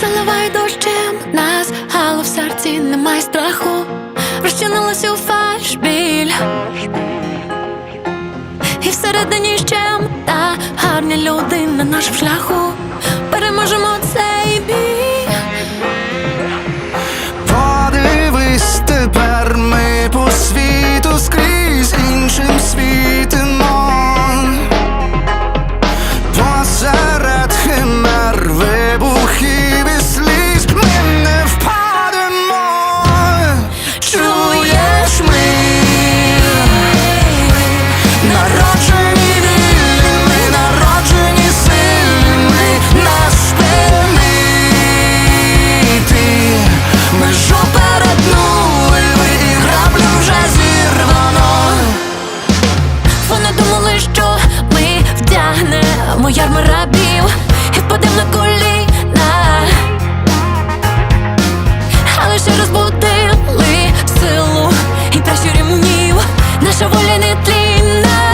заливай дощем нас, але в серці немає страху, розчинилась у фальш біль. І всередині ще та гарні люди на нашому шляху Станемо ярма рабів і впадем на коліна, але ще розбудили силу і пращурів мунів, наша воля не тлінна.